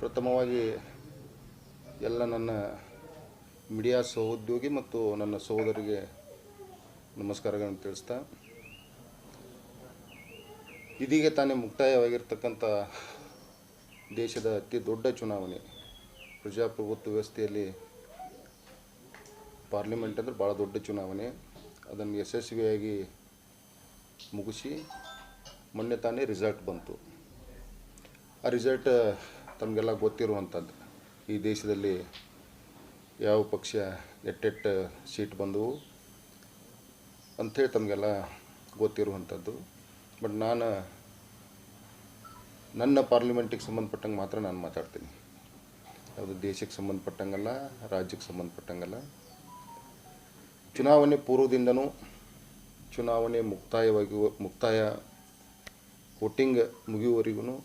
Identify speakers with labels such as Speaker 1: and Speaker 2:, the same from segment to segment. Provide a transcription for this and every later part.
Speaker 1: ಪ್ರಥಮವಾಗಿ ಎಲ್ಲ ನನ್ನ ಮೀಡಿಯಾ ಸಹೋದ್ಯೋಗಿ ಮತ್ತು ನನ್ನ ಸಹೋದರಿಗೆ ನಮಸ್ಕಾರಗಳನ್ನು ತಿಳಿಸ್ತಾ, ಇದೀಗ ತಾನೇ ಮುಕ್ತಾಯವಾಗಿರ್ತಕ್ಕಂಥ ದೇಶದ ಅತಿ ದೊಡ್ಡ ಚುನಾವಣೆ, ಪ್ರಜಾಪ್ರಭುತ್ವ ವ್ಯವಸ್ಥೆಯಲ್ಲಿ ಪಾರ್ಲಿಮೆಂಟ್ ಅಂದರೆ ಭಾಳ ದೊಡ್ಡ ಚುನಾವಣೆ. ಅದನ್ನು ಯಶಸ್ವಿಯಾಗಿ ಮುಗಿಸಿ ಮೊನ್ನೆ ತಾನೇ ರಿಸಲ್ಟ್ ಬಂತು. ಆ ರಿಸಲ್ಟ್ ತಮಗೆಲ್ಲ ಗೊತ್ತಿರುವಂಥದ್ದು. ಈ ದೇಶದಲ್ಲಿ ಯಾವ ಪಕ್ಷ ಎಟ್ಟೆಟ್ಟು ಸೀಟ್ ಬಂದವು ಅಂಥೇಳಿ ತಮಗೆಲ್ಲ ಗೊತ್ತಿರುವಂಥದ್ದು. ಬಟ್ ನಾನು ನನ್ನ ಪಾರ್ಲಿಮೆಂಟಿಗೆ ಸಂಬಂಧಪಟ್ಟಂಗೆ ಮಾತ್ರ ನಾನು ಮಾತಾಡ್ತೀನಿ. ಅದು ದೇಶಕ್ಕೆ ಸಂಬಂಧಪಟ್ಟಂಗಲ್ಲ, ರಾಜ್ಯಕ್ಕೆ ಸಂಬಂಧಪಟ್ಟಂಗಲ್ಲ. ಚುನಾವಣೆ ಪೂರ್ವದಿಂದನೂ ಚುನಾವಣೆ ಮುಕ್ತಾಯವಾಗಿ ಮುಕ್ತಾಯ ವೋಟಿಂಗ್ ಮುಗಿಯುವವರೆಗೂ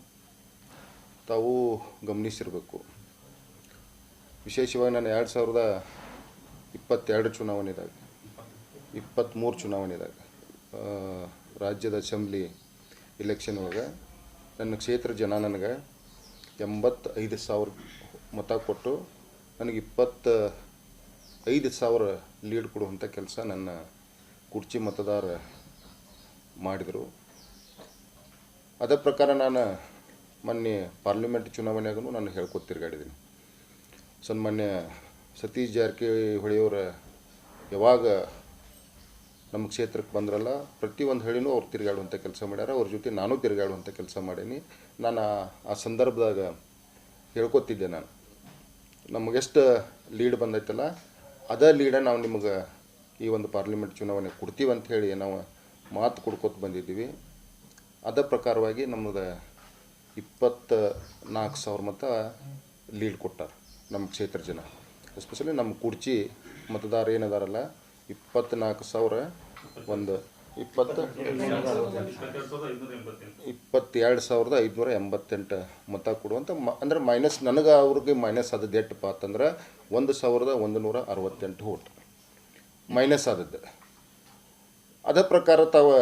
Speaker 1: ತಾವು ಗಮನಿಸಿರಬೇಕು. ವಿಶೇಷವಾಗಿ ನಾನು ಎರಡು ಸಾವಿರದ ಇಪ್ಪತ್ತೆರಡು ಚುನಾವಣೆದಾಗ ಇಪ್ಪತ್ತ್ಮೂರು ಚುನಾವಣೆದಾಗ ರಾಜ್ಯದ ಅಸೆಂಬ್ಲಿ ಇಲೆಕ್ಷನ್ ಒಳಗೆ ನನ್ನ ಕ್ಷೇತ್ರ ಜನ ನನಗೆ ಎಂಬತ್ತೈದು ಸಾವಿರ ಮತ ಕೊಟ್ಟು ನನಗೆ ಇಪ್ಪತ್ತ ಐದು ಸಾವಿರ ಲೀಡ್ ಕೊಡುವಂಥ ಕೆಲಸ ನನ್ನ ಕುರ್ಚಿ ಮತದಾರ ಮಾಡಿದರು. ಅದರ ಪ್ರಕಾರ ನಾನು ಮೊನ್ನೆ ಪಾರ್ಲಿಮೆಂಟ್ ಚುನಾವಣೆಯಾಗೂ ನಾನು ಹೇಳ್ಕೊತ ಸೊ ಸನ್ಮಾನ್ಯ ಸತೀಶ್ ಜಾರಕಿಹೊಳಿಯವರ ಯಾವಾಗ ನಮ್ಮ ಕ್ಷೇತ್ರಕ್ಕೆ ಬಂದ್ರಲ್ಲ, ಪ್ರತಿಯೊಂದು ಹಳ್ಳಿನೂ ಅವ್ರು ತಿರುಗಾಡುವಂಥ ಕೆಲಸ ಮಾಡ್ಯಾರ, ಅವ್ರ ಜೊತೆ ನಾನು ತಿರುಗಾಡುವಂಥ ಕೆಲಸ ಮಾಡೀನಿ. ನಾನು ಆ- ಆ ಸಂದರ್ಭದಾಗ ಹೇಳ್ಕೊತಿದ್ದೆ ನಾನು. ನಮಗೆಷ್ಟು ಲೀಡ್ ಬಂದೈತಲ್ಲ, ಅದೇ ಲೀಡ ನಾವು ನಿಮಗೆ ಈ ಒಂದು ಪಾರ್ಲಿಮೆಂಟ್ ಚುನಾವಣೆ ಕೊಡ್ತೀವಿ ಅಂತ ಹೇಳಿ ನಾವು ಮಾತು ಕೊಡ್ಕೊತ ಬಂದಿದ್ದೀವಿ. ಅದ ಪ್ರಕಾರವಾಗಿ ನಮ್ಮದು ಇಪ್ಪತ್ತ ನಾಲ್ಕು ಸಾವಿರ ಮತ ಲೀಡ್ ಕೊಟ್ಟಾರೆ ನಮ್ಮ ಕ್ಷೇತ್ರ ಜನ. ಎಸ್ಪೆಷಲಿ ನಮ್ಮ ಕುರ್ಚಿ ಮತದಾರ ಏನದಾರಲ್ಲ ಇಪ್ಪತ್ತ್ನಾಲ್ಕು ಸಾವಿರ ಒಂದು ಇಪ್ಪತ್ತು ಇಪ್ಪತ್ತೆರಡು ಸಾವಿರದ ಐದುನೂರ ಎಂಬತ್ತೆಂಟು ಮತ ಕೊಡುವಂಥ ಮ, ಅಂದ್ರೆ ಮೈನಸ್ ನನಗೆ ಅವ್ರಿಗೆ ಮೈನಸ್ ಆದದ್ದು ಎಟ್ಟಪ್ಪ ಅಂತಂದ್ರೆ ಒಂದು ಸಾವಿರದ ಒಂದು ನೂರ ಅರವತ್ತೆಂಟು ಓಟ್ ಮೈನಸ್ ಆದದ್ದು. ಅದೇ ಪ್ರಕಾರ ತಾವು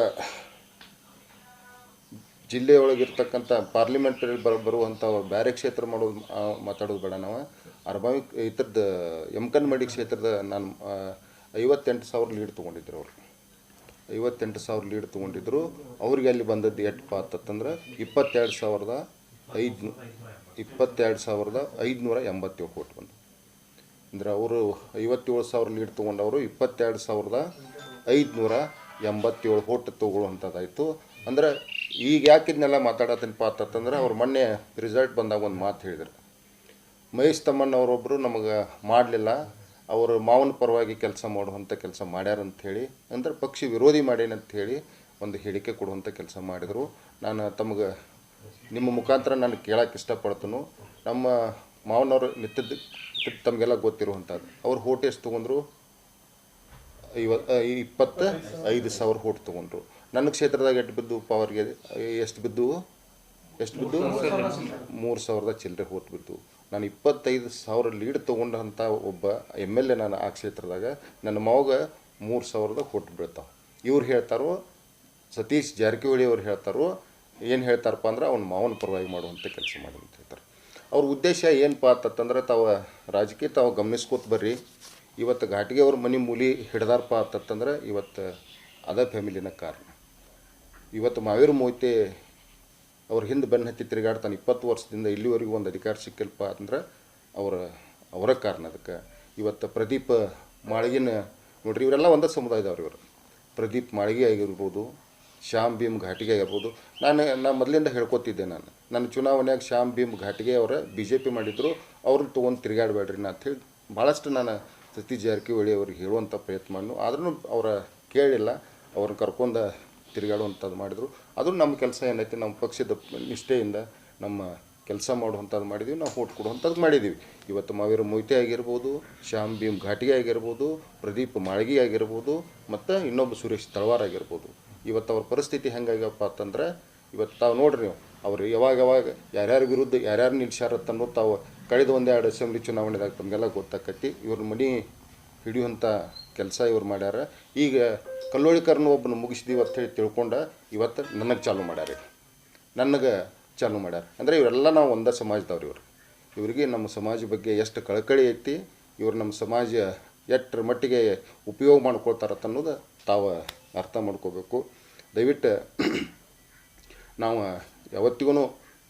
Speaker 1: ಜಿಲ್ಲೆಯೊಳಗಿರ್ತಕ್ಕಂಥ ಪಾರ್ಲಿಮೆಂಟರಿ ಬರ ಬರುವಂಥ ಬೇರೆ ಕ್ಷೇತ್ರ ಮಾಡೋದು ಮಾತಾಡೋದು ಬೇಡ ನಾವು. ಅರ್ಬಾವಿ ಇತರದ್ದು ಯಮಕನ್ಮಡಿ ಕ್ಷೇತ್ರದ ನಾನು ಐವತ್ತೆಂಟು ಸಾವಿರ ಲೀಡ್ ತೊಗೊಂಡಿದ್ರು ಅವರು. ಐವತ್ತೆಂಟು ಸಾವಿರ ಲೀಡ್ ತೊಗೊಂಡಿದ್ರು. ಅವ್ರಿಗೆ ಅಲ್ಲಿ ಬಂದದ್ದು ಎಟ್ ಅಂತಂದ್ರೆ ಇಪ್ಪತ್ತೆರಡು ಸಾವಿರದ ಐದು ಇಪ್ಪತ್ತೆರಡು ಸಾವಿರದ ಐದುನೂರ ಎಂಬತ್ತೇಳು ಕೋಟಿ ಬಂದು ಅಂದರೆ ಅವರು ಐವತ್ತೇಳು ಸಾವಿರ ಲೀಡ್ ತೊಗೊಂಡವರು ಇಪ್ಪತ್ತೆರಡು ಸಾವಿರದ ಐದುನೂರ ಎಂಬತ್ತೇಳು ಕೋಟಿ ತೊಗೊಳ್ಳುವಂಥದ್ದಾಯಿತು. ಅಂದ್ರೆ ಈಗ ಯಾಕಿದ್ನೆಲ್ಲ ಮಾತಾಡತ್ತೀನಪ್ಪ ಅಂತಂದ್ರೆ ಅವ್ರು ಮೊನ್ನೆ ರಿಸಲ್ಟ್ ಬಂದಾಗ ಒಂದು ಮಾತು ಹೇಳಿದ್ರು. ಮಹೇಶ್ ತಮ್ಮಣ್ಣ ಅವರೊಬ್ಬರು ನಮಗೆ ಮಾಡಲಿಲ್ಲ, ಅವರು ಮಾವನ ಪರವಾಗಿ ಕೆಲಸ ಮಾಡುವಂಥ ಕೆಲಸ ಮಾಡ್ಯಾರ ಅಂತ ಹೇಳಿ, ಅಂದ್ರೆ ಪಕ್ಷಿ ವಿರೋಧಿ ಮಾಡೇನ ಅಂತ ಹೇಳಿ ಒಂದು ಹೇಳಿಕೆ ಕೊಡುವಂಥ ಕೆಲಸ ಮಾಡಿದರು. ನಾನು ತಮಗೆ ನಿಮ್ಮ ಮುಖಾಂತರ ನಾನು ಕೇಳಕ್ಕೆ ಇಷ್ಟಪಡ್ತನು. ನಮ್ಮ ಮಾವನವರು ನಿತ್ಯದ ತಮಗೆಲ್ಲ ಗೊತ್ತಿರುವಂಥದ್ದು ಅವ್ರು ಹೋಟೆಸ್ ತೊಗೊಂಡ್ರು ಐವತ್ತು ಇಪ್ಪತ್ತ ಐದು ಸಾವಿರ ಹೋಟ್ ತೊಗೊಂಡ್ರು. ನನ್ನ ಕ್ಷೇತ್ರದಾಗ ಎಷ್ಟು ಬಿದ್ದು ಪವರ್ಗೆ ಎಷ್ಟು ಬಿದ್ದು? ಎಷ್ಟು ಬಿದ್ದು? ಮೂರು ಸಾವಿರದ ಚಿಲ್ಲರೆ. ಹೋಟ್ ಬಿದ್ದು. ನಾನು ಇಪ್ಪತ್ತೈದು ಸಾವಿರ ಲೀಡ್ ತೊಗೊಂಡಂಥ ಒಬ್ಬ ಎಂ ಎಲ್ ಎ ನಾನು ಆ ಕ್ಷೇತ್ರದಾಗ ನನ್ನ ಮಗ ಮೂರು ಸಾವಿರದ ಕೊಟ್ಟು ಬೀಳ್ತಾವೆ. ಇವ್ರು ಹೇಳ್ತಾರೋ ಸತೀಶ್ ಜಾರಕಿಹೊಳಿ ಅವ್ರು ಹೇಳ್ತಾರೋ ಏನು ಹೇಳ್ತಾರಪ್ಪ ಅಂದ್ರೆ ಅವ್ನ ಮಾವನ ಪರವಾಗಿ ಮಾಡುವಂಥ ಕೆಲಸ ಮಾಡಿ ಅಂತ ಹೇಳ್ತಾರೆ. ಅವ್ರ ಉದ್ದೇಶ ಏನಪ್ಪ ಅಂತಂದ್ರೆ ತಾವು ರಾಜಕೀಯ ತಾವು ಗಮನಿಸ್ಕೋತ ಬರ್ರಿ. ಇವತ್ತು ಘಾಟಿಗೆ ಅವ್ರ ಮನೆ ಮೂಲಿ ಹಿಡ್ದಾರಪ್ಪ ಅಂತಂದ್ರೆ ಇವತ್ತು ಅದ ಫ್ಯಾಮಿಲಿನ ಕಾರಣ. ಇವತ್ತು ಮಾವೇರು ಮೋಯ್ತೆ ಅವ್ರ ಹಿಂದೆ ಬೆನ್ನ ಹತ್ತಿ ತಿರುಗಾಡ್ತಾನೆ ಇಪ್ಪತ್ತು ವರ್ಷದಿಂದ ಇಲ್ಲಿವರೆಗೂ ಒಂದು ಅಧಿಕಾರ ಸಿಕ್ಕಲ್ಪ ಅಂದ್ರೆ ಅವರ ಅವರ ಕಾರಣ ಅದಕ್ಕೆ. ಇವತ್ತು ಪ್ರದೀಪ್ ಮಾಳಿಗಿನ, ನೋಡ್ರಿ ಇವರೆಲ್ಲ ಒಂದೇ ಸಮುದಾಯದವ್ರು ಇವರು. ಪ್ರದೀಪ್ ಮಾಳಿಗೆ ಆಗಿರ್ಬೋದು, ಶ್ಯಾಮ್ ಭೀಮ್ ಘಾಟಿಗೆ ಆಗಿರ್ಬೋದು. ನಾನು ನಾನು ಮೊದಲಿಂದ ಹೇಳ್ಕೊತಿದ್ದೆ ನಾನು. ನನ್ನ ಚುನಾವಣೆಯಾಗ ಶ್ಯಾಮ್ ಭೀಮ್ ಘಾಟಿಗೆ ಅವರ ಬಿ ಜೆ ಪಿ ಮಾಡಿದ್ರು, ಅವ್ರನ್ನ ತೊಗೊಂಡು ತಿರುಗಾಡಬೇಡ್ರಿ ನಾ ಹೇಳಿ ಭಾಳಷ್ಟು ನಾನು ಸತೀಶ್ ಜಾರಕಿಹೊಳಿ ಅವ್ರಿಗೆ ಹೇಳುವಂಥ ಪ್ರಯತ್ನ ಮಾಡ್ನು. ಆದ್ರೂ ಅವರ ಕೇಳಿಲ್ಲ, ಅವ್ರನ್ನ ಕರ್ಕೊಂಡು ತಿರುಗಾಡುವಂಥದ್ದು ಮಾಡಿದರು. ಅದು ನಮ್ಮ ಕೆಲಸ ಏನೈತೆ, ನಮ್ಮ ಪಕ್ಷದ ನಿಷ್ಠೆಯಿಂದ ನಮ್ಮ ಕೆಲಸ ಮಾಡುವಂಥದ್ದು ಮಾಡಿದ್ದೀವಿ ನಾವು ಓಟ್ ಕೊಡುವಂಥದ್ದು ಮಾಡಿದ್ದೀವಿ ಇವತ್ತು ಮಾವೀರ ಮೊಯ್ತೆ ಆಗಿರ್ಬೋದು, ಶ್ಯಾಮ್ ಭೀಮ್ ಘಾಟಿಗೆ ಆಗಿರ್ಬೋದು, ಪ್ರದೀಪ್ ಮಾಳಗಿ ಆಗಿರ್ಬೋದು, ಮತ್ತು ಇನ್ನೊಬ್ಬ ಸುರೇಶ್ ತಳವಾರ್ ಆಗಿರ್ಬೋದು. ಇವತ್ತು ಅವ್ರ ಪರಿಸ್ಥಿತಿ ಹೆಂಗಾಗ್ಯಪ್ಪ ಅಂತಂದ್ರೆ, ಇವತ್ತು ತಾವು ನೋಡ್ರಿ ನೀವು, ಅವ್ರು ಯಾವಾಗ ಯಾವಾಗ ಯಾರ್ಯಾರ ವಿರುದ್ಧ, ಯಾರ್ಯಾರು ನಿಲ್ಸ್ಯಾರ ಅನ್ನೋದು ತಾವು ಕಳೆದ ಒಂದೆರಡು ಅಸೆಂಬ್ಲಿ ಚುನಾವಣೆದಾಗ ತಮಗೆಲ್ಲ ಗೊತ್ತಾಕತಿ. ಇವ್ರ ಮನೆ ಹಿಡಿಯುವಂಥ ಕೆಲಸ ಇವ್ರು ಮಾಡ್ಯಾರ. ಈಗ ಕಲ್ಲೋಳಿಕರ್ನ ಒಬ್ಬನ ಮುಗಿಸಿದೀವಿ ಅಂತ ಹೇಳಿ ತಿಳ್ಕೊಂಡು ಇವತ್ತು ನನಗೆ ಚಾಲು ಮಾಡ್ಯಾರ. ನನಗೆ ಚಾಲು ಮಾಡ್ಯಾರ. ಅಂದರೆ ಇವರೆಲ್ಲ ನಾವು ಒಂದೇ ಸಮಾಜದವ್ರು ಇವರು. ಇವರಿಗೆ ನಮ್ಮ ಸಮಾಜ ಬಗ್ಗೆ ಎಷ್ಟು ಕಳಕಳಿ ಐತಿ, ಇವರು ನಮ್ಮ ಸಮಾಜ ಎಷ್ಟರ ಮಟ್ಟಿಗೆ ಉಪಯೋಗ ಮಾಡ್ಕೊಳ್ತಾರತ್ತ ಅನ್ನೋದು ತಾವು ಅರ್ಥ ಮಾಡ್ಕೋಬೇಕು. ದಯವಿಟ್ಟು ನಾವು ಯಾವತ್ತಿಗೂ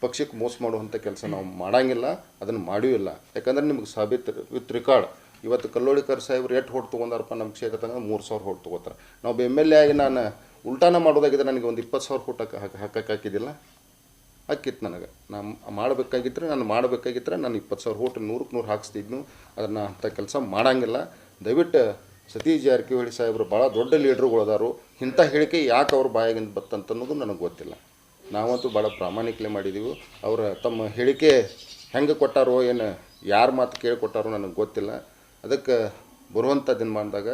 Speaker 1: ಪಕ್ಷಕ್ಕೆ ಮೋಸ ಮಾಡುವಂಥ ಕೆಲಸ ನಾವು ಮಾಡಂಗಿಲ್ಲ, ಅದನ್ನು ಮಾಡೂ ಇಲ್ಲ. ಯಾಕಂದ್ರೆ ನಿಮ್ಗೆ ಸಾಬೀತು ವಿತ್ ರಿಕಾರ್ಡ್ ಇವತ್ತು ಕಲ್ಲೋಳಿಕರ್ ಸಾಹೇಬ್ರು ಎಷ್ಟು ಹೊಟ್ಟು ತೊಗೊಂಡಾರಪ್ಪ ನಮ್ಮ ಕ್ಷೇತ್ರದಾಗ ಮೂರು ಸಾವಿರ ಹೊಟ್ಟು ತೊಗೋತಾರೆ. ನಾವು ಎಂ ಎಲ್ ಎ ಆಗಿ ನಾನು ಉಲ್ಟಾನ ಮಾಡೋದಾಗಿದ್ರೆ ನನಗೆ ಒಂದು ಇಪ್ಪತ್ತು ಸಾವಿರ ಫುಟ್ ಹಾಕಿ ಹಾಕಕ್ಕೆ ಹಾಕಿದ್ದಿಲ್ಲ. ಹಾಕಿತ್ತು ನನಗೆ. ನಾನು ಮಾಡಬೇಕಾಗಿದ್ರೆ ನಾನು ಮಾಡಬೇಕಾಗಿದ್ರೆ ನಾನು ಇಪ್ಪತ್ತು ಸಾವಿರ ಓಟ್ ನೂರಕ್ಕೆ ನೂರು ಹಾಕಿಸ್ತಿದ್ನು. ಅದನ್ನು ಅಂಥ ಕೆಲಸ ಮಾಡೋಂಗಿಲ್ಲ. ದಯವಿಟ್ಟು ಸತೀಶ್ ಜಾರಕಿಹೊಳಿ ಸಾಹೇಬರು ಭಾಳ ದೊಡ್ಡ ಲೀಡ್ರುಗಳು ಅದಾರು. ಇಂಥ ಹೇಳಿಕೆ ಯಾಕೆ ಅವ್ರ ಬಾಯಾಗಿಂದ ಬತ್ತಂತನ್ನೋದು ನನಗೆ ಗೊತ್ತಿಲ್ಲ. ನಾವಂತೂ ಭಾಳ ಪ್ರಾಮಾಣಿಕಲೆ ಮಾಡಿದ್ದೀವಿ ಅವರ ತಮ್ಮ ಹೇಳಿಕೆ ಹೆಂಗೆ ಕೊಟ್ಟಾರೋ, ಏನು ಯಾರ ಮಾತು ಕೇಳಿ ಕೊಟ್ಟಾರೋ ನನಗೆ ಗೊತ್ತಿಲ್ಲ. ಅದಕ್ಕೆ ಬರುವಂಥ ದಿನಮಾನದಾಗ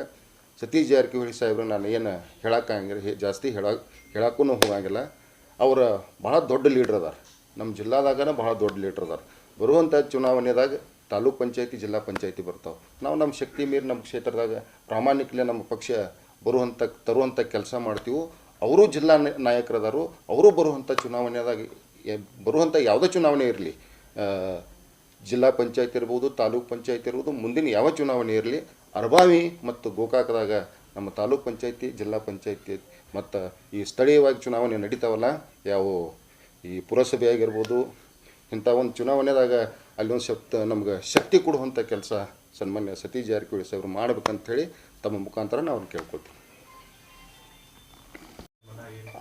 Speaker 1: ಸತೀಶ್ ಜಾರಕಿಹೊಳಿ ಸಾಹೇಬ್ರು ನಾನು ಏನು ಹೇಳೋಕ್ಕಾಗಿಲ್ಲ ಹೇ ಜಾಸ್ತಿ ಹೇಳ ಹೇಳಕ್ಕೂ ಹೋಗಂಗಿಲ್ಲ ಅವರು ಭಾಳ ದೊಡ್ಡ ಲೀಡ್ರ್ ಅದಾರ. ನಮ್ಮ ಜಿಲ್ಲಾದಾಗನ ಭಾಳ ದೊಡ್ಡ ಲೀಡ್ರ್ ಅದಾರ. ಬರುವಂಥ ಚುನಾವಣೆದಾಗ ತಾಲೂಕ್ ಪಂಚಾಯತಿ, ಜಿಲ್ಲಾ ಪಂಚಾಯತಿ ಬರ್ತಾವೆ. ನಾವು ನಮ್ಮ ಶಕ್ತಿ ಮೀರಿ ನಮ್ಮ ಕ್ಷೇತ್ರದಾಗ ಪ್ರಾಮಾಣಿಕಲೆ ನಮ್ಮ ಪಕ್ಷ ಬರುವಂಥ ತರುವಂಥ ಕೆಲಸ ಮಾಡ್ತೀವಿ, ಅವರು ಜಿಲ್ಲಾ ನಾಯಕರದಾರು, ಅವರು ಬರುವಂಥ ಚುನಾವಣೆದಾಗ ಬರುವಂಥ ಯಾವುದೇ ಚುನಾವಣೆ ಇರಲಿ ಜಿಲ್ಲಾ ಪಂಚಾಯತ್ ಇರ್ಬೋದು, ತಾಲೂಕ್ ಪಂಚಾಯತ್ ಇರ್ಬೋದು, ಮುಂದಿನ ಯಾವ ಚುನಾವಣೆ ಇರಲಿ, ಅರ್ಬಾವಿ ಮತ್ತು ಗೋಕಾಕದಾಗ ನಮ್ಮ ತಾಲೂಕ್ ಪಂಚಾಯತಿ, ಜಿಲ್ಲಾ ಪಂಚಾಯತಿ ಮತ್ತು ಈ ಸ್ಥಳೀಯವಾಗಿ ಚುನಾವಣೆ ನಡೀತಾವಲ್ಲ, ಯಾವ ಈ ಪುರಸಭೆ ಆಗಿರ್ಬೋದು ಇಂಥ ಒಂದು ಚುನಾವಣೆದಾಗ ಅಲ್ಲಿ ಒಂದು ಶಕ್ತ, ನಮ್ಗೆ ಶಕ್ತಿ ಕೊಡುವಂಥ ಕೆಲಸ ಸನ್ಮಾನ್ಯ ಸತೀಶ್ ಜಾರಕಿಹೊಳಿ ಸಾಹೇಬರು ಮಾಡ್ಬೇಕಂತೇಳಿ ತಮ್ಮ ಮುಖಾಂತರ ನಾವು ಕೇಳ್ಕೊತೀವಿ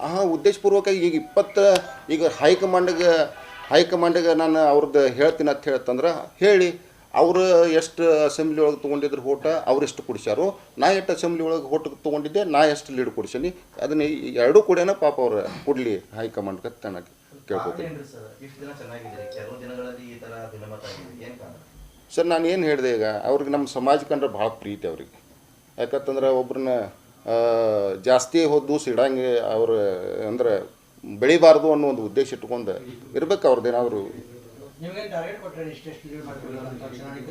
Speaker 1: ಆ ಉದ್ದೇಶಪೂರ್ವಕ ಈಗ ಇಪ್ಪತ್ತು, ಈಗ ಹೈಕಮಾಂಡ್ಗೆ ಹೈಕಮಾಂಡ್ಗೆ ನಾನು ಅವ್ರದ್ದು ಹೇಳ್ತೀನಿ ಅಂತ ಹೇಳ್ತಂದ್ರೆ ಹೇಳಿ ಅವರು ಎಷ್ಟು ಅಸೆಂಬ್ಲಿ ಒಳಗೆ ತೊಗೊಂಡಿದ್ರು ಹೋಟ ಅವ್ರು ಎಷ್ಟು ಕುಡಿಸ್ಯಾರು ನಾ ಎಷ್ಟು ಅಸೆಂಬ್ಲಿ ಒಳಗೆ ಓಟ್ ತೊಗೊಂಡಿದ್ದೆ ನಾ ಎಷ್ಟು ಲೀಡ್ ಕೊಡಿಸೀನಿ ಅದನ್ನ ಎರಡೂ ಕೂಡೇನ ಪಾಪ ಅವ್ರು ಕೊಡಲಿ ಹೈಕಮಾಂಡ್ಗೆ ಕತ್ತಣಕ್ಕೆ ಕೇಳ್ಕೊತೀನಿ.
Speaker 2: ಸರ್
Speaker 1: ನಾನು ಏನು ಹೇಳಿದೆ ಈಗ ಅವ್ರಿಗೆ ನಮ್ಮ ಸಮಾಜ ಕಂಡ್ರೆ ಭಾಳ ಪ್ರೀತಿ ಅವ್ರಿಗೆ. ಯಾಕಂತಂದ್ರೆ ಒಬ್ರನ್ನ ಜಾಸ್ತಿ ಹೊದ್ದು ಸಿಡಂಗೆ ಅವ್ರ ಅಂದ್ರೆ ಬೆಳಿಬಾರ್ದು ಅನ್ನೋ ಒಂದು ಉದ್ದೇಶ ಇಟ್ಕೊಂಡು ಇರ್ಬೇಕು ಅವ್ರದ್ದೇನಾದರೂ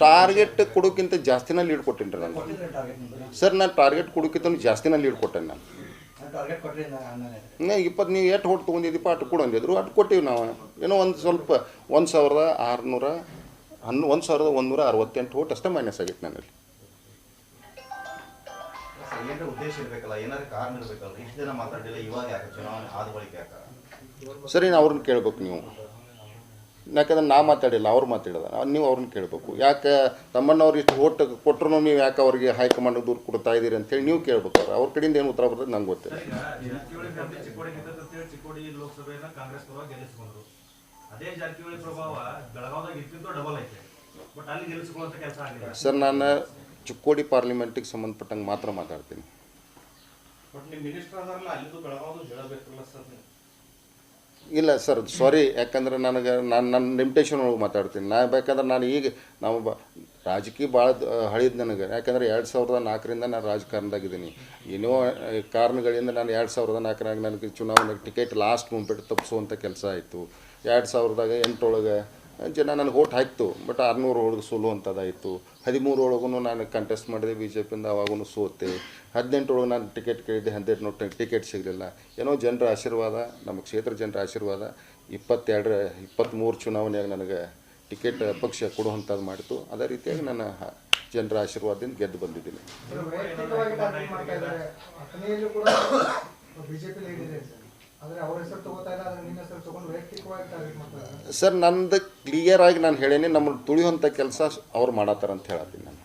Speaker 3: ಟಾರ್ಗೆಟ್
Speaker 1: ಕೊಡೋಕ್ಕಿಂತ ಜಾಸ್ತಿನ ಲೀಡ್ ಕೊಟ್ಟೇನಿ ರೀ ನಾನು. ಸರ್ ನಾನು ಟಾರ್ಗೆಟ್ ಕೊಡೋಕ್ಕಿಂತ ಜಾಸ್ತಿನ ಲೀಡ್ ಕೊಟ್ಟೇನೆ ನಾನು. ಇಪ್ಪತ್ತು ನೀವು ಎಷ್ಟು ಹೊಟ್ಟು ತೊಗೊಂಡಿದ್ದೀಪ ಅಟ್ಟು ಕೊಡು ಅಂದಿದ್ರು. ಅಟ್ಟು ಕೊಟ್ಟಿವಿ ನಾವು. ಏನೋ ಒಂದು ಸ್ವಲ್ಪ ಒಂದು ಸಾವಿರದ ಆರುನೂರ ಹನ್ನು ಒಂದು ಸಾವಿರದ ಒಂದೂರ ಅರವತ್ತೆಂಟು ಓಟ್ ಅಷ್ಟೇ ಮೈನಸ್ ಆಗಿತ್ತು ನನ್ನಲ್ಲಿ.
Speaker 2: ಏನಾರ ಉದ್ದೇಶ ಇರಬೇಕಲ್ಲ ಏನಾರ ಕಾರಣ ಇರಬೇಕಲ್ಲ ಇಷ್ಟು ದಿನ ಮಾತಾಡಿಲ್ಲ ಇವಾಗ ಯಾಕೆ ಚುನಾವಣೆ ಆದ ಬಳಿಕ ಯಾಕೆ?
Speaker 1: ಸರಿ ನಾ ಅವ್ರನ್ನ ಕೇಳ್ಬೇಕು ನೀವು. ಯಾಕಂದ್ರೆ ನಾ ಮಾತಾಡಿಲ್ಲ ಅವ್ರು ಮಾತಾಡಿದ ನೀವು ಅವ್ರನ್ನ ಕೇಳಬೇಕು. ಯಾಕೆ ತಮ್ಮಣ್ಣವ್ರು ಇಷ್ಟು ಓಟ್ ಕೊಟ್ಟರು ನೀವು ಯಾಕೆ ಅವ್ರಿಗೆ ಹೈಕಮಾಂಡ್ ದೂರು ಕೊಡ್ತಾ ಇದ್ದೀರಿ ಅಂತೇಳಿ ನೀವು ಕೇಳ್ಬೇಕು ಅವ್ರು. ಅವ್ರ ಕಡೆಯಿಂದ ಏನು ಉತ್ತರ ಬರ್ತದೆ ನಂಗೆ ಗೊತ್ತಿಲ್ಲ. ಸರ್ ನಾನು ಚಿಕ್ಕೋಡಿ ಪಾರ್ಲಿಮೆಂಟಿಗೆ ಸಂಬಂಧಪಟ್ಟಂಗೆ ಮಾತ್ರ ಮಾತಾಡ್ತೀನಿ. ಇಲ್ಲ ಸರ್ ಸಾರಿ ಯಾಕಂದ್ರೆ ನನಗೆ ನಾನು ನನ್ನ ಲಿಮಿಟೇಷನ್ ಒಳಗೆ ಮಾತಾಡ್ತೀನಿ. ನಾ ಬೇಕಂದ್ರೆ ನಾನು ಈಗ ನಾವು ಬ ರಾಜಕೀಯ ಭಾಳ ಹಳಿದ್ ನನಗೆ. ಯಾಕಂದ್ರೆ ಎರಡು ಸಾವಿರದ ನಾಲ್ಕರಿಂದ ನಾನು ರಾಜಕಾರಣದಾಗಿದ್ದೀನಿ. ಏನೋ ಕಾರಣಗಳಿಂದ ನಾನು ಎರಡು ಸಾವಿರದ ನಾಲ್ಕರಾಗ ನನಗೆ ಚುನಾವಣೆಗೆ ಟಿಕೆಟ್ ಲಾಸ್ಟ್ ಮೂಮೆಂಟ್ ತಪ್ಪಿಸುವಂಥ ಕೆಲಸ ಆಯಿತು. ಎರಡು ಸಾವಿರದಾಗ ಎಂಟರೊಳಗೆ ಜನ ನನಗೆ ಓಟ್ ಹಾಕ್ತು ಬಟ್ ಆರುನೂರು ಒಳಗೆ ಸೋಲುವಂಥದ್ದಾಯಿತು ಹದಿಮೂರು ಒಳಗೂ ನಾನು ಕಂಟೆಸ್ಟ್ ಮಾಡಿದೆ ಬಿ ಜೆ ಪಿಯಿಂದ ಅವಾಗೂ ಸೋತೆ. ಹದಿನೆಂಟರೊಳಗೆ ನಾನು ಟಿಕೆಟ್ ಕೇಳಿದ್ದೆ, ಹದಿನೆಂಟು ಟಿಕೆಟ್ ಸಿಗಲಿಲ್ಲ. ಏನೋ ಜನರ ಆಶೀರ್ವಾದ, ನಮ್ಮ ಕ್ಷೇತ್ರ ಜನರ ಆಶೀರ್ವಾದ, ಇಪ್ಪತ್ತೆರಡರ ಇಪ್ಪತ್ತ್ಮೂರು ಚುನಾವಣೆಯಾಗ ನನಗೆ ಟಿಕೆಟ್ ಪಕ್ಷ ಕೊಡುವಂಥದ್ದು ಮಾಡಿತು. ಅದೇ ರೀತಿಯಾಗಿ ನಾನು ಜನರ ಆಶೀರ್ವಾದದಿಂದ ಗೆದ್ದು ಬಂದಿದ್ದೀನಿ.
Speaker 3: ಸರ್,
Speaker 1: ನಂದು ಕ್ಲಿಯರ್ ಆಗಿ ನಾನು ಹೇಳೀನಿ ನಮ್ಮನ್ನು ತುಳಿಯುವಂಥ ಕೆಲಸ ಅವ್ರು ಮಾಡತ್ತಾರ ಅಂತ ಹೇಳತ್ತೀನಿ ನಾನು.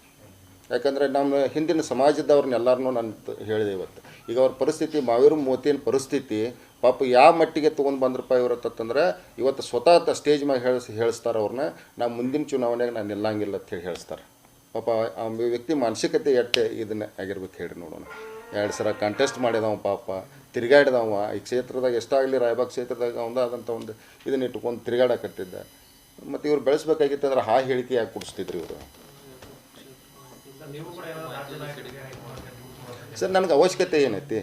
Speaker 1: ಯಾಕಂದರೆ ನಮ್ಮ ಹಿಂದಿನ ಸಮಾಜದವ್ರನ್ನೆಲ್ಲರನ್ನೂ ನಾನು ಹೇಳಿದೆ ಇವತ್ತು. ಈಗ ಅವ್ರ ಪರಿಸ್ಥಿತಿ, ಮಾವೇರು ಮೋತಿನ ಪರಿಸ್ಥಿತಿ, ಪಾಪ ಯಾವ ಮಟ್ಟಿಗೆ ತೊಗೊಂಡು ಬಂದ್ರಪ್ಪ ಇವರತ್ತಂದ್ರೆ ಇವತ್ತು ಸ್ವತಃ ಸ್ಟೇಜ್ ಮ್ಯಾಗ ಹೇಳಿಸ್, ಹೇಳಿಸ್ತಾರೆ ಅವ್ರನ್ನ ನಾ ಮುಂದಿನ ಚುನಾವಣೆಗೆ ನಾನು ನಿಲ್ಲಂಗಿಲ್ಲ ಅಂತ ಹೇಳಿ ಹೇಳಿಸ್ತಾರೆ. ಪಾಪ ಆ ವ್ಯಕ್ತಿ ಮಾನಸಿಕತೆ ಎಟ್ಟೆ ಇದನ್ನ ಆಗಿರ್ಬೇಕು ಹೇಳಿ ನೋಡೋಣ. ಎರಡು ಸಲ ಕಂಟೆಸ್ಟ್ ಮಾಡಿದವ ಪಾಪ. ತಿರುಗಾಡಿದವ ಈ ಕ್ಷೇತ್ರದಾಗ ಎಷ್ಟಾಗಲಿ ರಾಯಬಾಗ್ ಕ್ಷೇತ್ರದಾಗ ಒಂದಾದಂಥ ಒಂದು ಇದನ್ನ ಇಟ್ಕೊಂಡು ತಿರುಗಾಡಕತ್ತಿದ್ದ. ಮತ್ತು ಇವ್ರು ಬೆಳೆಸ್ಬೇಕಾಗಿತ್ತು ಅಂದ್ರೆ ಹಾ ಹೇಳಿಕೆ ಯಾಕೆ ಕೊಡಿಸ್ತಿದ್ರು ಇವರು?
Speaker 4: ಸರ್,
Speaker 1: ನನಗೆ ಅವಶ್ಯಕತೆ ಏನೈತಿ?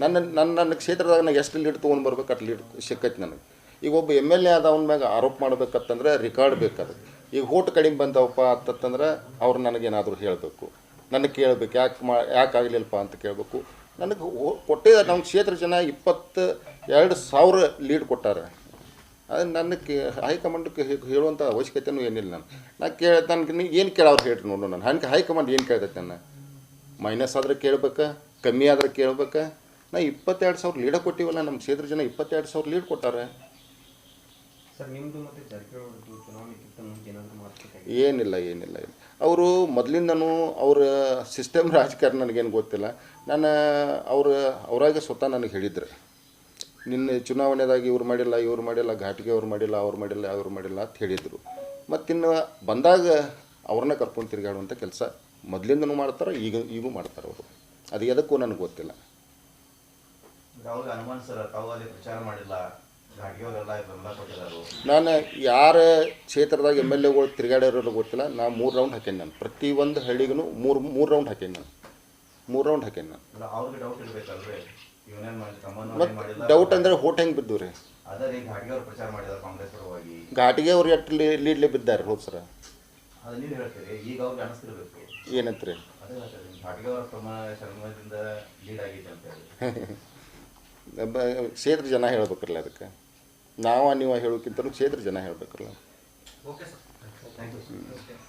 Speaker 1: ನನ್ನ ನನ್ನ ನನ್ನ ಕ್ಷೇತ್ರದಾಗ ನಾನು ಎಷ್ಟು ಲೀಡ್ ತೊಗೊಂಡು ಬರ್ಬೇಕು ಅಷ್ಟು ಲೀಡ್ ಸಿಕ್ಕೈತಿ ನನಗೆ. ಈಗ ಒಬ್ಬ ಎಂ ಎಲ್ ಎ ಆದವನ ಮ್ಯಾಗ ಆರೋಪ ಮಾಡ್ಬೇಕತ್ತಂದ್ರೆ ರೆಕಾರ್ಡ್ ಬೇಕದು ಈಗ ಓಟ್ ಕಡಿಮೆ ಬಂದವಪ್ಪ ಅಂತಂದ್ರೆ ಅವ್ರು ನನಗೇನಾದರೂ ಹೇಳಬೇಕು. ನನಗೆ ಕೇಳಬೇಕು ಯಾಕೆ ಮಾ ಯಾಕೆ ಆಗಲಿಲ್ಲಪ್ಪ ಅಂತ ಕೇಳಬೇಕು. ನನಗೆ ಕೊಟ್ಟಿದ್ದ ನಮ್ಮ ಕ್ಷೇತ್ರ ಜನ ಇಪ್ಪತ್ತು ಎರಡು ಸಾವಿರ ಲೀಡ್ ಕೊಟ್ಟಾರೆ. ಅದು ನನ್ನ ಕೇ ಹೈಕಮಾಂಡಕ್ಕೆ ಹೇಳುವಂಥ ಅವಶ್ಯಕತೆನೂ ಏನಿಲ್ಲ ನಾನು ನಾನು ಕೇಳ ನನಗೆ ಏನು ಕೇಳೋರು ಹೇಳ್ರಿ ನೋಡು ನಾನು. ಹಂಗೆ ಹೈಕಮಾಂಡ್ ಏನು ಕೇಳ್ತೈತೆ ನಾನು ಮೈನಸ್ ಆದ್ರೆ ಕೇಳ್ಬೇಕಾ ಕಮ್ಮಿ ಆದ್ರೆ ಕೇಳ್ಬೇಕಾ. ನಾ ಇಪ್ಪತ್ತೆರಡು ಸಾವಿರ ಲೀಡ ಕೊಟ್ಟಿವಲ್ಲ ನಮ್ಮ ಕ್ಷೇತ್ರ ಜನ ಇಪ್ಪತ್ತೆರಡು ಸಾವಿರ ಲೀಡ್ ಕೊಟ್ಟಾರೆ. ಏನಿಲ್ಲ ಏನಿಲ್ಲ. ಅವರು ಮೊದಲಿಂದನೂ ಅವರ ಸಿಸ್ಟಮ್ ರಾಜಕಾರಣ ನನಗೇನು ಗೊತ್ತಿಲ್ಲ. ನಾನು ಅವ್ರ, ಅವರಾಗೆ ಸ್ವತಃ ನನಗೆ ಹೇಳಿದ್ರು. ನಿನ್ನೆ ಚುನಾವಣೆದಾಗ ಇವ್ರು ಮಾಡಿಲ್ಲ ಇವ್ರು ಮಾಡಿಲ್ಲ, ಘಾಟಿಗೆ ಅವ್ರು ಮಾಡಿಲ್ಲ ಅವ್ರು ಮಾಡಿಲ್ಲ ಅವ್ರು ಮಾಡಿಲ್ಲ ಅಂತ ಹೇಳಿದರು. ಮತ್ತಿನ್ನು ಬಂದಾಗ ಅವ್ರನ್ನ ಕರ್ಕೊಂಡು ತಿರುಗಾಡುವಂಥ ಕೆಲಸ ಮೊದಲಿಂದನೂ ಮಾಡ್ತಾರೆ, ಈಗ, ಈಗೂ ಮಾಡ್ತಾರೆ ಅವರು. ಅದು ಎದಕ್ಕೂ ನನಗೆ ಗೊತ್ತಿಲ್ಲ. ನಾನು ಯಾರ ಕ್ಷೇತ್ರದಾಗ ಎಂ ಎಲ್ ಎಗಳು ತಿರುಗಾಡಿರೋರು ಗೊತ್ತಿಲ್ಲ ನಾ ಮೂರು ರೌಂಡ್ ಹಾಕೇನಿ ನಾನು. ಪ್ರತಿ ಒಂದು ಹಳ್ಳಿಗೂ ಮೂರು ಮೂರು ರೌಂಡ್ ಹಾಕೇನಿ ನಾನು. ಮೂರು ರೌಂಡ್ ಹಾಕೇನಿ ನಾನು.
Speaker 2: ಡೌಟ್
Speaker 1: ಅಂದರೆ ಹೋಟ್ ಹೆಂಗೆ ಬಿದ್ದು ರೀ ಘಾಟಿಗೆ ಅವ್ರು ಎಷ್ಟು ಲೀಡ್ಲೆ ಬಿದ್ದಾರೆ ಹೋದ್ ಸರ?
Speaker 2: ಅದು ನೀವು ಹೇಳ್ತೀರಿ ಈಗ ಅವ್ರಿಗೆ ಅನಿಸ್ತಿರ್ಬೇಕು.
Speaker 1: ಏನಂತ ರೀ?
Speaker 2: ಅದೇ ಹೇಳ್ತಾರೆ ಘಾಟಿಗವ್ರ ಪ್ರಮಾಣ ಶರ್ಮದಿಂದ ಲೀಡ್ ಆಗೈತೆ ಅಂತ ಹೇಳಿ
Speaker 1: ಬ- ಕ್ಷೇತ್ರ ಜನ ಹೇಳ್ಬೇಕಲ್ಲ ಅದಕ್ಕೆ. ನಾವು ನೀವು ಹೇಳೋಕ್ಕಿಂತಲೂ ಕ್ಷೇತ್ರ ಜನ ಹೇಳಬೇಕಲ್ಲ.
Speaker 4: Okay sir
Speaker 2: thank you